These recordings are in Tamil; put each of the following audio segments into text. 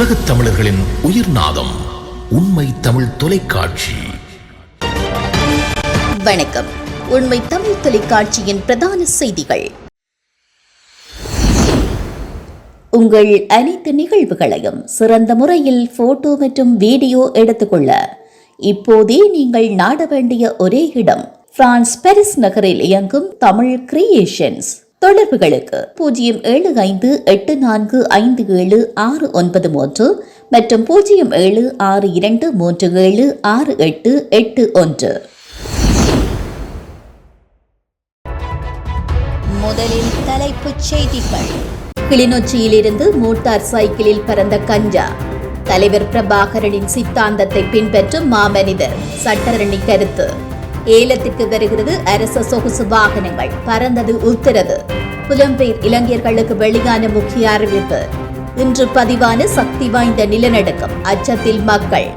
உலகத் தமிழர்களின் உயிர் நாதம் உண்மை தமிழ் தொலைக்காட்சி. வணக்கம். உண்மை தமிழ் தொலைக்காட்சியின் பிரதான செய்திகள். உங்கள் அனைத்து நிகழ்வுகளையும் சிறந்த முறையில் போட்டோ மற்றும் வீடியோ எடுத்துக்கொள்ள இப்போதே நீங்கள் நாட வேண்டிய ஒரே இடம் பிரான்ஸ் பாரிஸ் நகரில் இயங்கும் தமிழ் கிரியேஷன்ஸ். தொடர்புகளுக்கு பூஜ்ஜியம் ஏழு ஐந்து எட்டு நான்கு ஐந்து ஏழு ஆறு ஒன்பது மூன்று மற்றும் பூஜ்ஜியம் ஏழு ஆறு இரண்டு மூன்று ஏழு ஆறு எட்டு எட்டு ஒன்று. முதலில் தலைப்புச் செய்திகள். கிளிநொச்சியிலிருந்து மோட்டார் சைக்கிளில் பறந்த கஞ்சா. தலைவர் பிரபாகரனின் சித்தாந்தத்தை பின்பற்றும் மாமனிதர். சட்டரணி கருத்து. ஏலத்திற்கு வருகிறது அரச சொகுசு வாகனங்கள். பறந்தது உத்தரவு புலம்பெயர் இளைஞர்களுக்கு வெளியான முக்கிய அறிவிப்பு. இன்று பதிவான சக்தி வாய்ந்த நிலநடுக்கம் அச்சத்தில் மக்கள்.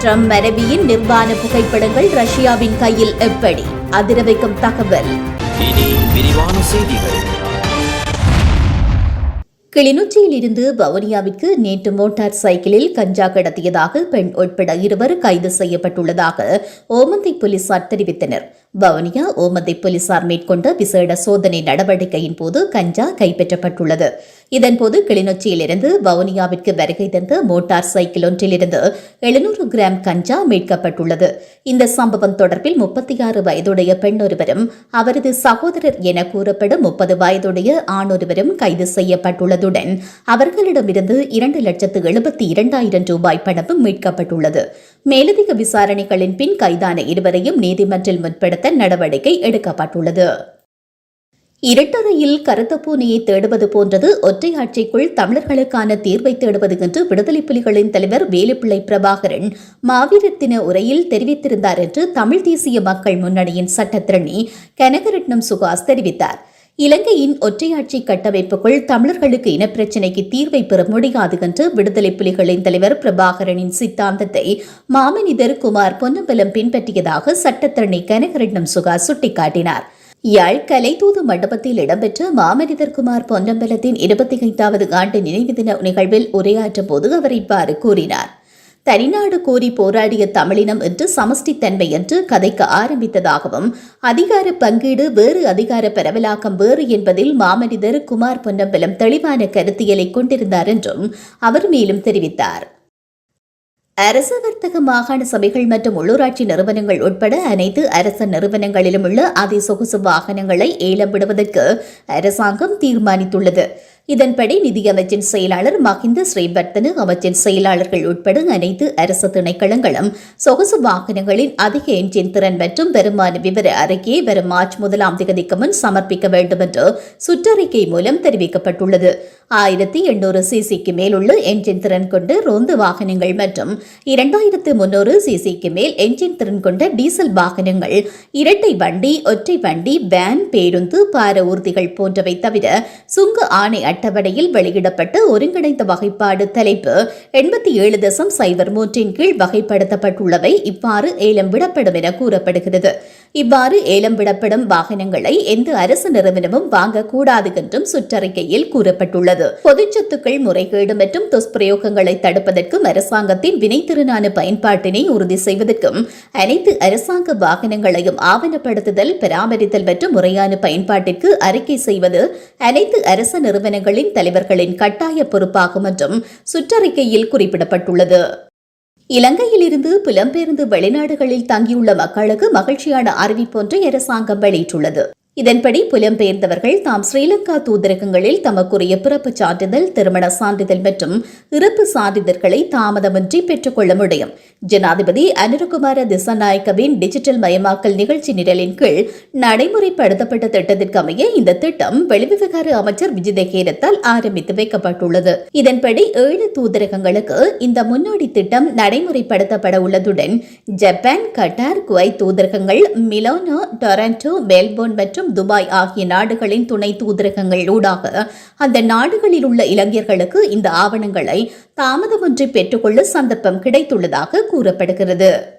ட்ரம்ப் மரபியின் நிர்வாண புகைப்படங்கள் ரஷ்யாவின் கையில் எப்படி? அதிர வைக்கும் தகவல் கிளிநொச்சியில் இருந்து வவுனியாவிற்கு நேற்று மோட்டார் சைக்கிளில் கஞ்சா கடத்தியதாக பெண் உட்பட இருவர் கைது செய்யப்பட்டுள்ளதாக ஓமந்தை போலீசார் தெரிவித்தனர். வவுனியா ஓமந்தை போலீசார் மேற்கொண்ட விசேட சோதனை நடவடிக்கையின் போது கஞ்சா கைப்பற்றப்பட்டுள்ளது. இதன்போது கிளிநொச்சியிலிருந்து வவுனியாவிற்கு வருகை தந்த மோட்டார் சைக்கிள் ஒன்றிலிருந்து எழுநூறு கிராம் கஞ்சா மீட்கப்பட்டுள்ளது. இந்த சம்பவம் தொடர்பில் முப்பத்தி ஆறு வயதுடைய பெண் ஒருவரும் அவரது சகோதரர் என கூறப்படும் முப்பது வயதுடைய ஆண் ஒருவரும் கைது செய்யப்பட்டுள்ளதுடன் அவர்களிடமிருந்து இரண்டு லட்சத்து எழுபத்தி இரண்டாயிரம் ரூபாய் பணமும் மீட்கப்பட்டுள்ளது. மேலதிக விசாரணைகளின் பின் கைதான இருவரையும் நீதிமன்றில் முற்படுத்த நடவடிக்கை எடுக்கப்பட்டுள்ளது. இரட்டறையில் கருத்த பூனையை தேடுவது போன்றது ஒற்றை ஆட்சிக்குள் தமிழர்களுக்கான தீர்வை தேடுவது என்று விடுதலை புலிகளின் தலைவர் வேலுப்பிள்ளை பிரபாகரன் மாவீரத்தின உரையில் தெரிவித்திருந்தார் என்று தமிழ் தேசிய மக்கள் முன்னணியின் சட்டத்திரணி கனகரட்னம் சுகாஸ் தெரிவித்தார். இலங்கையின் ஒற்றையாட்சி கட்டமைப்புக்குள் தமிழர்களுக்கு இனப்பிரச்சினைக்கு தீர்வை பெற முடியாது என்று விடுதலை புலிகளின் தலைவர் பிரபாகரனின் சித்தாந்தத்தை மாமனிதர் குமார் பொன்னம்பலம் பின்பற்றியதாக சட்டத்தரணி கனகரட்னம் சுகா சுட்டிக்காட்டினார். யாழ் கலைதூது மண்டபத்தில் இடம்பெற்ற மாமனிதர்குமார் பொன்னம்பலத்தின் இருபத்தி ஐந்தாவது ஆண்டு நினைவு தின நிகழ்வில் உரையாற்ற போது அவர் இவ்வாறு கூறினார். தனிநாடு கோரி போராடிய தமிழினம் என்று சமஷ்டித்தன்மை என்று கதைக்க ஆரம்பித்ததாகவும் அதிகார பங்கீடு வேறு அதிகார பரவலாக்கம் வேறு என்பதில் மாமனிதர் குமார் பொன்னம்பலம் தெளிவான கருத்தியலை கொண்டிருந்தார் என்றும் அவர் மேலும் தெரிவித்தார். அரச வர்த்தக மாகாண சபைகள் மற்றும் உள்ளூராட்சி நிறுவனங்கள் உட்பட அனைத்து அரச நிறுவனங்களிலும் உள்ள அதி சொகுசு வாகனங்களை ஏலம் விடுவதற்கு அரசாங்கம் தீர்மானித்துள்ளது. இதன்படி நிதியமைச்சின் செயலாளர் மஹிந்த ஸ்ரீவர்த்தன அமைச்சின் செயலாளர்கள் உட்பட அனைத்து அரசு திணைக்களங்களும் சொகுசு வாகனங்களின் அதிக என்ஜின் திறன் மற்றும் வருமான விவர அறிக்கையை வரும் மார்ச் முதலாம் தேதிக்கு முன் சமர்ப்பிக்க வேண்டும் என்று சுற்றறிக்கை மூலம் தெரிவிக்கப்பட்டுள்ளது. ஆயிரத்தி எண்ணூறு சிசிக்கு மேல் உள்ள என்ஜின் திறன் கொண்ட ரோந்து வாகனங்கள் மற்றும் இரண்டாயிரத்து முன்னூறு சிசிக்கு மேல் என்ஜின் திறன் கொண்ட டீசல் வாகனங்கள் இரட்டை வண்டி ஒற்றை வண்டி வேன் பேருந்து பார ஊர்திகள் போன்றவை தவிர சுங்க ஆணை அட்டவணையில் வெளியிடப்பட்ட ஒருங்கிணைந்த வகைப்பாடு தலைப்பு எண்பத்தி ஏழு தசம் சைபர் மூன்றின் கீழ் வகைப்படுத்தப்பட்டுள்ளவை இவ்வாறு ஏலம் விடப்படும் என கூறப்படுகிறது. இவ்வாறு ஏலம் விடப்படும் வாகனங்களை எந்த அரசு நிறுவனமும் வாங்கக்கூடாது என்றும் சுற்றறிக்கையில் கூறப்பட்டுள்ளது. பொதுச்சொத்துக்கள் முறைகேடு மற்றும் துஷ்பிரயோகங்களை தடுப்பதற்கும் அரசாங்கத்தின் வினைத்திறனான பயன்பாட்டினை உறுதி செய்வதற்கும் அனைத்து அரசாங்க வாகனங்களையும் ஆவணப்படுத்துதல் பராமரித்தல் மற்றும் முறையான பயன்பாட்டிற்கு அறிக்கை செய்வது அனைத்து அரசு நிறுவனங்களின் தலைவர்களின் கட்டாய பொறுப்பாகும் என்றும் சுற்றறிக்கையில் குறிப்பிடப்பட்டுள்ளது. இலங்கையிலிருந்து புலம்பெயர்ந்து வெளிநாடுகளில் தங்கியுள்ள மக்களுக்கு மகிழ்ச்சியான அறிவிப்பொன்றை அரசாங்கம் வெளியிட்டுள்ளது. இதன்படி புலம்பெயர்ந்தவர்கள் தாம் ஸ்ரீலங்கா தூதரகங்களில் தமக்குரிய பிறப்புச் சான்றிதழ் திருமண சான்றிதழ் மற்றும் இறப்பு சான்றிதழ்களை தாமதமின்றி பெற்றுக்கொள்ள முடியும். ஜனாதிபதி அனுரகுமார திசாநாயக்கவின் டிஜிட்டல் மயமாக்கல் நிகழ்ச்சி நிரலின் கீழ் நடைமுறைப்படுத்தப்பட்ட திட்டத்திற்கு அமைய இந்த திட்டம் வெளிவிவகார அமைச்சர் விஜயதேகேரத்தால் ஆரம்பித்து வைக்கப்பட்டுள்ளது. இதன்படி ஏழு தூதரகங்களுக்கு இந்த முன்னோடி திட்டம் நடைமுறைப்படுத்தப்பட உள்ளதுடன் ஜப்பான் கட்டார் குவைத் தூதரகங்கள் மிலோனோ டொரண்டோ மெல்போர்ன் மற்றும் துபாய் ஆகிய நாடுகளின் துணை தூதரகங்கள் ஊடாக அந்த நாடுகளில் உள்ள இளைஞர்களுக்கு இந்த ஆவணங்களை தாமதமின்றி பெற்றுக்கொள்ள சந்தர்ப்பம் கிடைத்துள்ளதாக கூறப்படுகிறது.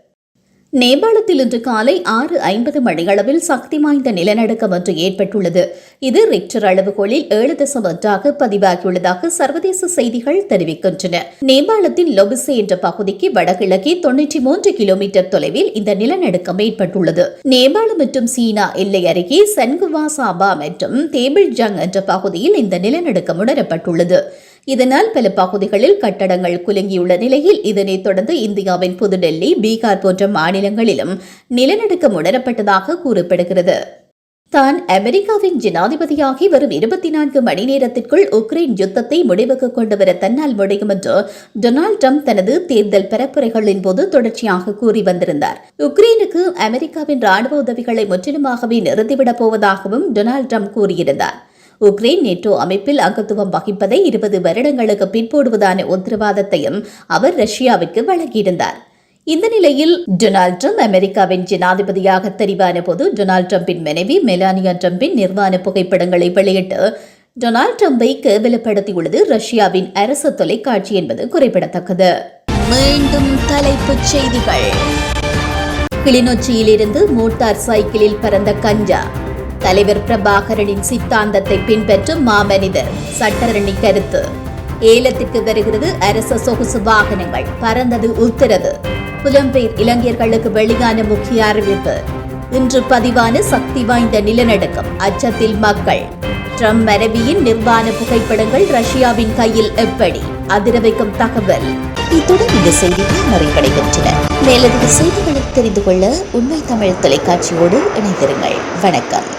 நேபாளத்தில் இன்று காலை ஆறு ஐம்பது மணியளவில் சக்தி வாய்ந்த நிலநடுக்கம் ஒன்று ஏற்பட்டுள்ளது. இது ரிக்டர் அளவுகோலில் ஏழு தசம் ஒன்றாக பதிவாகியுள்ளதாக சர்வதேச செய்திகள் தெரிவிக்கின்றன. நேபாளத்தின் லொபிசே என்ற பகுதிக்கு வடகிழக்கே தொன்னூற்றி மூன்று கிலோமீட்டர் தொலைவில் இந்த நிலநடுக்கம் ஏற்பட்டுள்ளது. நேபாளம் மற்றும் சீனா எல்லை அருகே சன்குவா சாபா மற்றும் தேபிள் ஜங் என்ற பகுதியில் இந்த நிலநடுக்கம் உணரப்பட்டுள்ளது. இதனால் பல பகுதிகளில் கட்டடங்கள் குலுங்கியுள்ள நிலையில் இதனைத் தொடர்ந்து இந்தியாவின் புதுடெல்லி பீகார் போன்ற மாநிலங்களிலும் நிலநடுக்கம் உணரப்பட்டதாக கூறப்படுகிறது. தான் அமெரிக்காவின் ஜனாதிபதியாகி வரும் இருபத்தி நான்கு மணி நேரத்திற்குள் உக்ரைன் யுத்தத்தை முடிவுக்கு கொண்டுவர தன்னால் முடியும் என்று டொனால்ட் ட்ரம்ப் தனது தேர்தல் பரப்புரைகளின் போது தொடர்ச்சியாக கூறி வந்திருந்தார். உக்ரைனுக்கு அமெரிக்காவின் ராணுவ உதவிகளை முற்றிலுமாகவே நிறுத்திவிடப் போவதாகவும் டொனால்ட் ட்ரம்ப் கூறியிருந்தார். உக்ரைன் நேட்டோ அமைப்பில் அங்கத்துவம் வகிப்பதை இருபது வருடங்களுக்கு பின்போடுவதான உத்தரவாதத்தையும் அவர் ரஷ்யாவுக்கு வழங்கியிருந்தார். இந்த நிலையில் டொனால்ட் ட்ரம்ப் அமெரிக்காவின் ஜனாதிபதியாக தெரிவான போது டொனால்ட் ட்ரம்பின் மனைவி மெலானியா ட்ரம்பின் நிர்வாண புகைப்படங்களை வெளியிட்டு டொனால்ட் ட்ரம்பை கேவலப்படுத்தியுள்ளது ரஷ்யாவின் அரசு தொலைக்காட்சி என்பது குறிப்பிடத்தக்கது. மீண்டும் தலைப்புச் செய்திகள். கிளிநொச்சியிலிருந்து மோட்டார் சைக்கிளில் பறந்த கஞ்சா. தலைவர் பிரபாகரனின் சித்தாந்தத்தை பின்பற்றும் மாமனிதர் சட்டரணி கருத்து. ஏலத்திற்கு வருகிறது அரச சொகுசு வாகனங்கள். பறந்தது உத்தரவு புலம்பெயர் இளைஞர்களுக்கு வெளியான முக்கிய அறிவிப்பு. இன்று பதிவான சக்தி வாய்ந்த நிலநடுக்கம் அச்சத்தில் மக்கள். ட்ரம்ப் மனைவியின் நிர்வாண புகைப்படங்கள் ரஷ்யாவின் கையில் எப்படி? அதிர வைக்கும் தகவல். இத்துடன் இந்த செய்திகள் நிறைவடைகின்றன. மேலதிக செய்திகளை தெரிந்து கொள்ள உண்மை தமிழ் தொலைக்காட்சியோடு இணைந்திருங்கள். வணக்கம்.